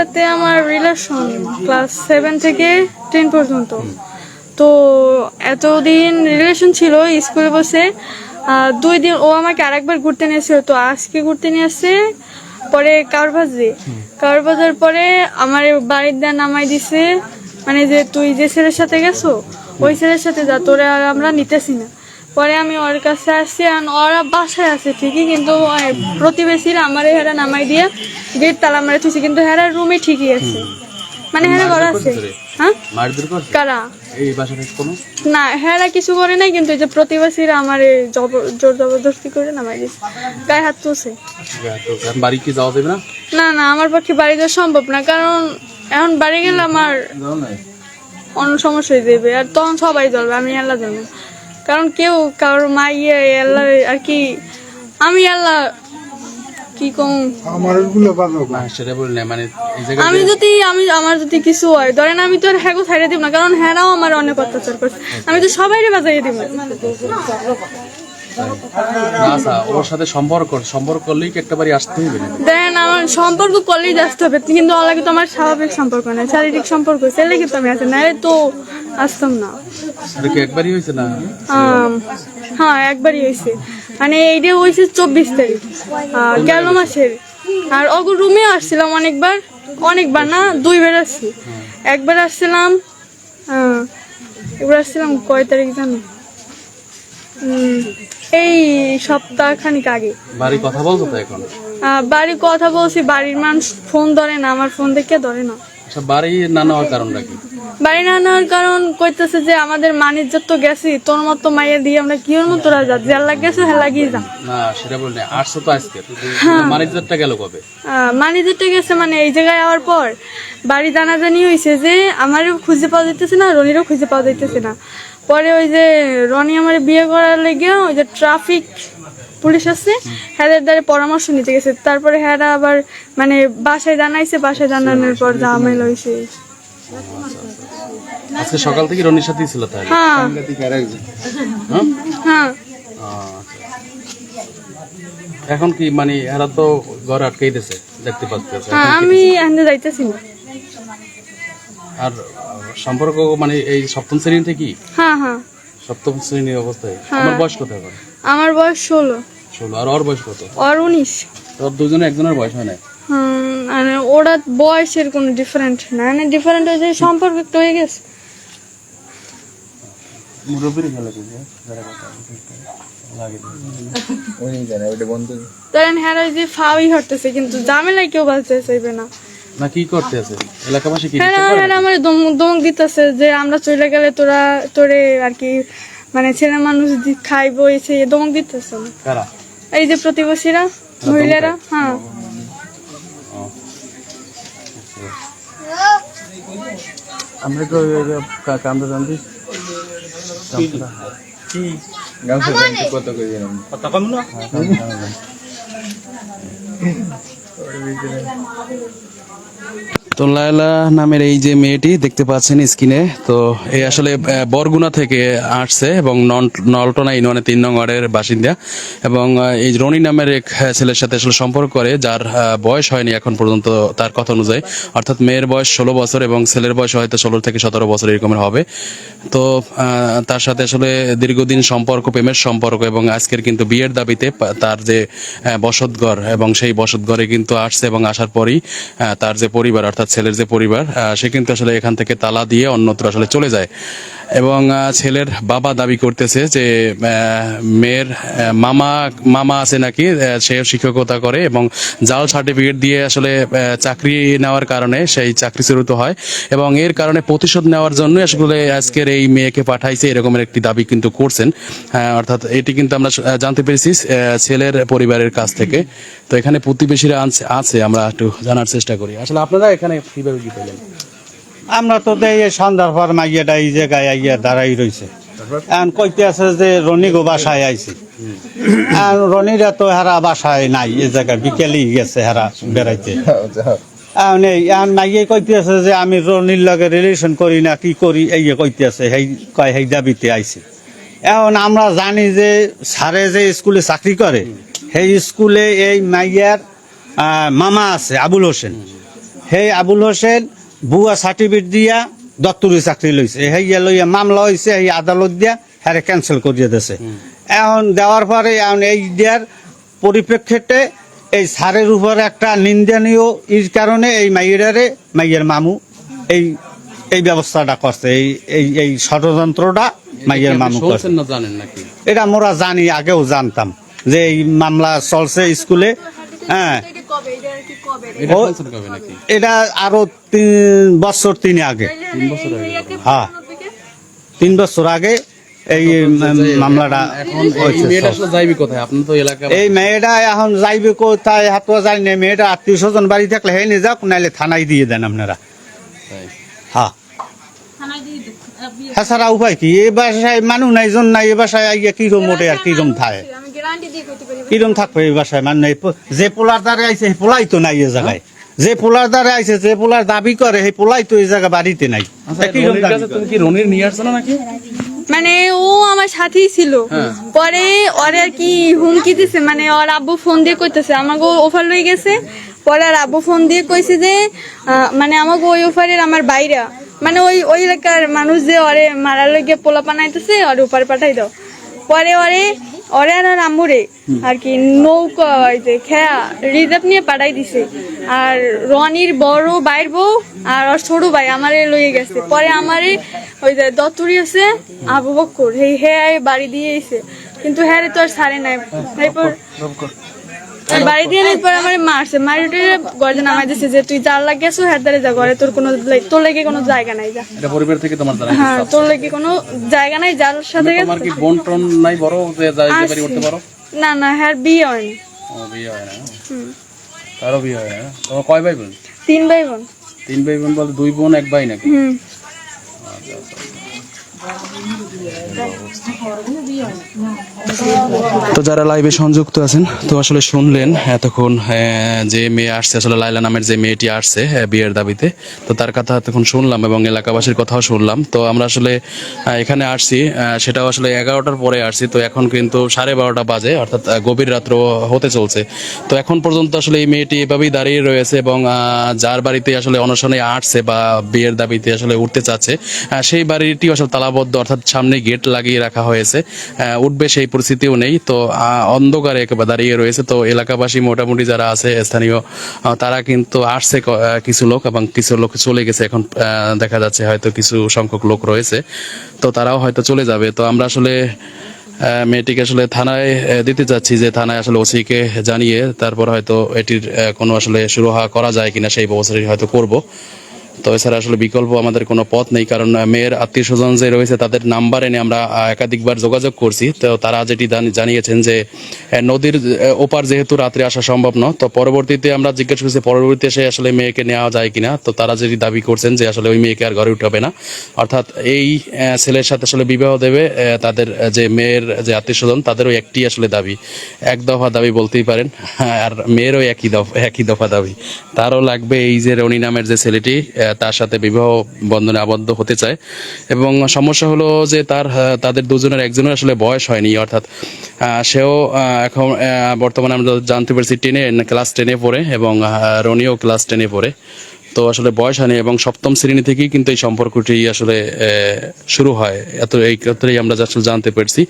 সাথে আমার relation class seven থেকে টেন পর্যন্ত। তো এতদিন রিলেশন ছিল স্কুলে বসে। দুই দিন ও আমাকে আরেকবার ঘুরতে নিয়েছিল তো আজকে ঘুরতে নিয়ে আসছে পরে কারবাজি। কারবাজার পরে আমার বাড়ির দেন নামাই দিছে। মানে যে তুই যে ছেলের সাথে গেছো, ওই ছেলের সাথে যা, তোরে আমরা নিতেছি না। পরে আমি ওর কাছে আসছি আর ওরা বাসায় আছে ঠিকই কিন্তু প্রতিবেশীরা আমার হেরা নামাই দিয়ে গেট তালা মারে থুছি কিন্তু হেরা রুমে ঠিকই আছে। মানে হেরা ঘর আছে। হ্যাঁ? কারা? এই কোনো? না হেরা কিছু করে নাই কিন্তু এই যে প্রতিবেশীরা আমার জোর জবরদস্তি করে নামাই দিয়েছে। গায়ে হাত তুলছে। বাড়ি কি যাওয়া যাবে না? না না আমার পক্ষে বাড়ি যাওয়া সম্ভব না কারণ এখন বাড়ি গেলে আমার অন্য সমস্যা হয়ে যাবে আর তখন সবাই জ্বলবে আমি আল্লাহ জানব কারণ কেউ কারোর মা ইয়ে আল্লাহ আর কি আমি আল্লাহ কি কম? আমারগুলো বাজাও না সেটা বলি মানে আমি যদি আমি আমার যদি কিছু হয় ধরেন আমি তো আর হ্যাগো ছাইড়ে দিব না কারণ হ্যারাও আমার অনেক অত্যাচার করছে। আমি তো সবাইরে বাজাইয়ে দিব। আচ্ছা ওর সাথে সম্পর্ক সম্পর্ক করলেই কি একটা বাড়ি আসতে হবে দেন আমার সম্পর্ক করলেই আসতে হবে কিন্তু তো আমার স্বাভাবিক সম্পর্ক না শারীরিক সম্পর্ক সেলে কিন্তু আমি আছে না তো আসতাম না। একবারই হয়েছে না? হ্যাঁ একবারই হয়েছে। মানে এইটা হয়েছে চব্বিশ তারিখ গেল মাসের। আর অগর রুমে আসছিলাম অনেকবার অনেকবার না দুইবার আসছি। একবার আসছিলাম এবার আসছিলাম কয় তারিখ জানো? এই সপ্তাহ খানিক আগে। বাড়ি কথা বলছো তো এখন? বাড়ির কথা বলছি বাড়ির মানুষ ফোন ধরে না আমার ফোন দেখে ধরে না। আচ্ছা বাড়ি না নেওয়ার কারণটা কি? বাড়ি না নেওয়ার কারণ কইতেছে যে আমাদের মানিজ্য তো গেছি তোর মতো মাইয়া দিয়ে আমরা কি ওর মতো রাজা? যে আল্লাহ গেছে হ্যাঁ লাগিয়ে যা না সেটা বলি আসছো তো আজকে। মানিজারটা গেল কবে? মানিজ্যটা গেছে মানে এই জায়গায় পর। বাড়ি জানাজানি হয়েছে যে আমারও খুঁজে পাওয়া যাইতেছে না রনিরও খুঁজে পাওয়া যাইতেছে না। পরে ওই যে রনি আমার বিয়ে করার লেগে ওই যে ট্রাফিক পুলিশ আছে হ্যাদের দ্বারা পরামর্শ নিতে গেছে। তারপরে হ্যারা আবার মানে বাসায় জানাইছে বাসায় জানানোর পর ঝামেলা হয়েছে আজকে সকাল থেকে রনির সাথেই ছিল তাহলে? হ্যাঁ। হ্যাঁ? হ্যাঁ। আচ্ছা। এখন কি মানে এরা তো ঘর আটকাই দিছে দেখতে পাচ্ছি। হ্যাঁ আমি এখানে যাইতেছি না। আর সম্পর্ক মানে এই সপ্তম শ্রেণি থেকে হ্যাঁ হ্যাঁ। সপ্তম শ্রেণির অবস্থায়। আমার বয়স কত এখন? আমার বয়স ষোলো। ষোলো। আর ওর বয়স কত? আর উনিশ। তোর দুজনে একজনের বয়স হয় না মানে ওরা বয়সের কোনো ডিফারেন্ট না। মানে ডিফারেন্ট হয়েছে সম্পর্ক একটু হয়ে গেছে। মুরব্বীর খেলা কি যারা কথা লাগে ধরেন হ্যাঁ ওই যে ফাউই হরতেছে কিন্তু ঝামেলায় কেউ বাঁচতে চাইবে না। না কি করতে আছে এলাকাবাসী কি হ্যাঁ হ্যাঁ আমার দমক দিতেছে যে আমরা চলে গেলে তোরা তোরে আর কি মানে ছেলে মানুষ খাইবো এসে দমক দিতেছে না। কারা? এই যে প্রতিবেশীরা মহিলারা হ্যাঁ। আমরা তো কান্দা জানতে। কত করে তো লায়লা নামের এই যে মেয়েটি দেখতে পাচ্ছেন স্ক্রিনে, তো এই আসলে বরগুনা থেকে আসছে এবং নলটনা ইউনিয়নে তিন নং ওয়ার্ডের বাসিন্দা এবং এই রনি নামের এক ছেলের সাথে আসলে সম্পর্ক করে, যার বয়স হয়নি এখন পর্যন্ত তার কথা অনুযায়ী। অর্থাৎ মেয়ের বয়স ষোলো বছর এবং ছেলের বয়স হয়তো ষোলো থেকে সতেরো বছর এরকমের হবে। তো তার সাথে আসলে দীর্ঘদিন সম্পর্ক, প্রেমের সম্পর্ক এবং আজকের কিন্তু বিয়ের দাবিতে তার যে বসতঘর এবং সেই বসতঘরে কিন্তু আসছে এবং আসার পরই তার যে পরিবার, অর্থাৎ ছেলের যে পরিবার সে কিন্তু আসলে এখান থেকে তালা দিয়ে অন্যত্র আসলে চলে যায়। এবং ছেলের বাবা দাবি করতেছে যে মেয়ের মামা মামা আছে নাকি সে শিক্ষকতা করে এবং জাল সার্টিফিকেট দিয়ে আসলে চাকরি নেওয়ার কারণে সেই চাকরি শুরুত হয় এবং এর কারণে প্রতিশোধ নেওয়ার জন্য আসলে আজকের এই মেয়েকে পাঠাইছে এরকমের একটি দাবি কিন্তু করছেন। অর্থাৎ এটি কিন্তু আমরা জানতে পেরেছি ছেলের পরিবারের কাছ থেকে। তো এখানে প্রতিবেশীরা আছে, আমরা একটু জানার চেষ্টা করি। আসলে আপনারা এখানে কীভাবে কি পেলেন? আমরা তো এই সন্ধ্যার পর মাইয়াটা এই জায়গায় আইয়া দাঁড়াই রয়েছে এখন কইতে আছে যে রনি গো বাসায় আইছি। এখন রনিরা তো হারা বাসায় নাই এই জায়গায় বিকেলেই গেছে হারা বেড়াইতে। এখন এই, এখন মাইয়ে কইতে আছে যে আমি রনির লগে রিলেশন করি না, কি করি? এই কইতে আছে সেই কয় সেই দাবিতে আইছি। এখন আমরা জানি যে স্যারে যে স্কুলে চাকরি করে সেই স্কুলে এই মাইয়ার মামা আছে, আবুল হোসেন। সেই আবুল হোসেন বুয়া সার্টিফিকেট দিয়া দত্তরি চাকরি লইছে হেইয়া লইয়া মামলা হয়েছে এই আদালত দিয়া হ্যারে ক্যান্সেল করিয়ে দিয়েছে এখন দেওয়ার পরে এখন এই দেওয়ার পরিপ্রেক্ষিতে এই সারের উপর একটা নিন্দনীয় ইর কারণে এই মাইয়ারে মাইয়ের মামু এই এই ব্যবস্থাটা করছে এই এই এই ষড়যন্ত্রটা মাইয়ের মামু করছে জানেন নাকি? এটা মোরা জানি আগেও জানতাম যে এই মামলা চলছে স্কুলে। হ্যাঁ এটা আরও তিন বছর তিন আগে। তিন বছর আগে। হ্যাঁ। তিন বছর আগে এই মামলাটা এই মেয়েটা আসলে যাইবি কোথায়? আপনি তো এলাকা এই মেয়েটা এখন যাইবে কোথায় হাতুয়া যাই না মেয়েটা আত্মীয় স্বজন বাড়ি থাকলে হেনে যাক নাইলে থানায় দিয়ে দেন আপনারা। হ্যাঁ। এছাড়া উপায় কি? এই বাসায় মানুষ নাই জন নাই এ বাসায় আইয়া কিরম ওঠে আর কিরম থাকে? কিরম থাকবে এই বাসায়? মানে যে পোলার দ্বারে আইছে পোলাই তো নাই এই জায়গায়। যে পোলার দ্বারে আইছে যে পোলার দাবি করে সেই পোলাই তো এই জায়গা বাড়িতে নাই। আচ্ছা? তুমি কি রনির নিয়ে আসছো না নাকি? মানে ও আমার সাথেই ছিল। পরে ওরে আর কি হুমকি দিছে মানে ওর আব্বু ফোন দিয়ে কইতেছে আমাকে অফার লই গেছে। পরে আর আব্বু ফোন দিয়ে কইছে যে আহ, মানে আমাকে ওই অফারের আমার বাইরা। মানে ওই ওই এলাকার মানুষ যে ওরে মারার লইগে পোলা পানাইতেছে ওরে ওপারে পাঠাই দাও। পরে ওরে ওরে আর আম্মুরে আর কি নৌকা ওই যে খেয়া রিজার্ভ নিয়ে পাঠাই দিছে। আর রনির বড় বাইর বউ আর ওর ছোট ভাই আমারে লইয়ে গেছে। পরে আমারে ওই যে দত্তরি আছে আবু বক্কর সেই হ্যাঁ বাড়ি দিয়ে এসে কিন্তু হ্যাঁ তো আর সারে নাই। এরপর বাড়ি দিয়ে পরে আমার মারছে মারি গর্জে নামাই দিছে যে তুই যার লাগিয়েছো হ্যাঁ দাঁড়ে যা ঘরে। তোর কোনো তোর লেগে কোনো জায়গা নাই যা। এটা পরিবার থেকে তোমার জানা হ্যাঁ তোর লেগে কোনো জায়গা নাই যার সাথে তোমার কি বোন টোন নাই বড় যে যাইতে পারি করতে পারো? না না হ্যাঁ বিয়ে হয়নি। ও বিয়ে হয় না। তারও বিয়ে হয় না। তোমার কয় ভাই বোন? তিন ভাই বোন। তিন ভাই বোন বলতে দুই বোন এক ভাই নাকি? হুম। তো যারা লাইভে সংযুক্ত আছেন, তো আসলে শুনলেন, এতক্ষণ যে মেয়ে আসছে, আসলে লাইলা নামের যে মেয়েটি আসছে বিয়ের দাবিতে, তো তার কথা এতক্ষণ শুনলাম এবং এলাকাবাসীর কথাও শুনলাম। তো আমরা আসলে এখানে আসছি সেটাও আসলে এগারোটার পরে আসছি, তো এখন কিন্তু সাড়ে বারোটা বাজে, অর্থাৎ গভীর রাত্র হতে চলছে। তো এখন পর্যন্ত আসলে এই মেয়েটি এভাবেই দাঁড়িয়ে রয়েছে এবং যার বাড়িতে আসলে অনশনে আসছে বা বিয়ের দাবিতে আসলে উঠতে চাচ্ছে সেই বাড়িটি আসলে তালাবদ্ধ অর্থাৎ সামনে গেট লাগিয়ে রাখা হয়েছে। উঠবে সেই পরিস্থিতিও নেই। তো অন্ধকারে একেবারে দাঁড়িয়ে রয়েছে। তো, এলাকাবাসী মোটামুটি যারা আছে, স্থানীয় তারা কিন্তু আসছে কিছু লোক এবং কিছু লোক চলে গেছে। এখন দেখা যাচ্ছে হয়তো কিছু সংখ্যক লোক রয়েছে। তো, তারাও হয়তো চলে যাবে। তো, আমরা আসলে মেয়েটিকে আসলে থানায় দিতে চাচ্ছি যে থানায় আসলে ওসিকে জানিয়ে তারপর হয়তো এটির কোনো আসলে সুরাহা করা যায় কিনা সেই ব্যবস্থাটি হয়তো করব। তো এছাড়া আসলে বিকল্প আমাদের কোনো পথ নেই, কারণ মেয়ের আত্মীয় স্বজন যে রয়েছে তাদের নাম্বার এনে আমরা একাধিকবার যোগাযোগ করছি। তো তারা যেটি জানিয়েছেন যে নদীর ওপার যেহেতু রাত্রে আসা সম্ভব নয়, তো পরবর্তীতে আমরা জিজ্ঞেস করছি, পরবর্তীতে সে আসলে মেয়েকে নেওয়া যায় কিনা? তো তারা যেটি দাবি করছেন যে, আসলে ওই মেয়েকে আর ঘরে উঠাবে না। অর্থাৎ এই ছেলের সাথে আসলে বিবাহ দেবে তাদের যে মেয়ের, যে আত্মীয় স্বজন তাদেরও একটি আসলে দাবি। এক দফা দাবি বলতেই পারেন, আর মেয়েরও একই দফা একই দফা দাবি। তারও লাগবে এই যে রনি নামের যে ছেলেটি তার সাথে বিবাহ বন্ধনে আবদ্ধ হতে চায়। এবং সমস্যা হলো যে তার তাদের দুজনের, একজনের আসলে বয়স হয়নি, অর্থাৎ সেও এখন বর্তমানে আমরা জানতে পেরেছি টেনে, ক্লাস টেনে পড়ে এবং রনিও ক্লাস টেনে পড়ে। তো আসলে বয়স হয়নি এবং সপ্তম শ্রেণি থেকেই কিন্তু এই সম্পর্কটি আসলে শুরু হয়। এত, এই ক্ষেত্রেই আমরা আসলে জানতে পারছি।